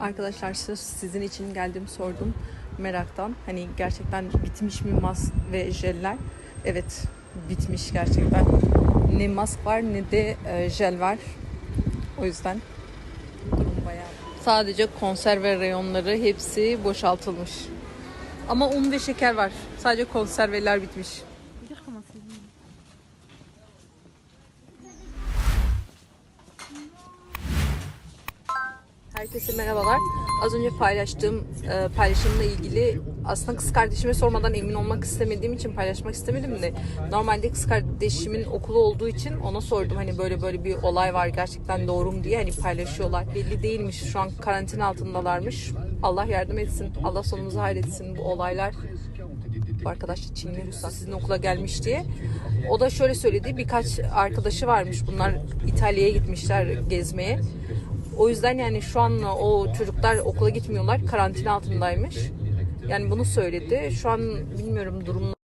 Arkadaşlar sizin için geldim sordum meraktan. Hani gerçekten bitmiş mi mask ve jeller? Evet bitmiş gerçekten. Ne mask var ne de e, jel var. O yüzden durum bayağı. Sadece konserve reyonları hepsi boşaltılmış. Ama un ve şeker var. Sadece konserveler bitmiş. Herkese merhabalar. Az önce paylaştığım e, paylaşımla ilgili aslında kız kardeşime sormadan emin olmak istemediğim için paylaşmak istemedim de normalde kız kardeşimin okulu olduğu için ona sordum hani böyle böyle bir olay var gerçekten doğru mu diye hani paylaşıyorlar. Belli değilmiş şu an karantina altındalarmış. Allah yardım etsin. Allah sonumuzu hayretsin bu olaylar. Arkadaş da Çinli Ruslar sizin okula gelmiş diye. O da şöyle söyledi birkaç arkadaşı varmış bunlar İtalya'ya gitmişler gezmeye. O yüzden yani şu an o çocuklar okula gitmiyorlar. Karantina altındaymış. Yani bunu söyledi. Şu an bilmiyorum durum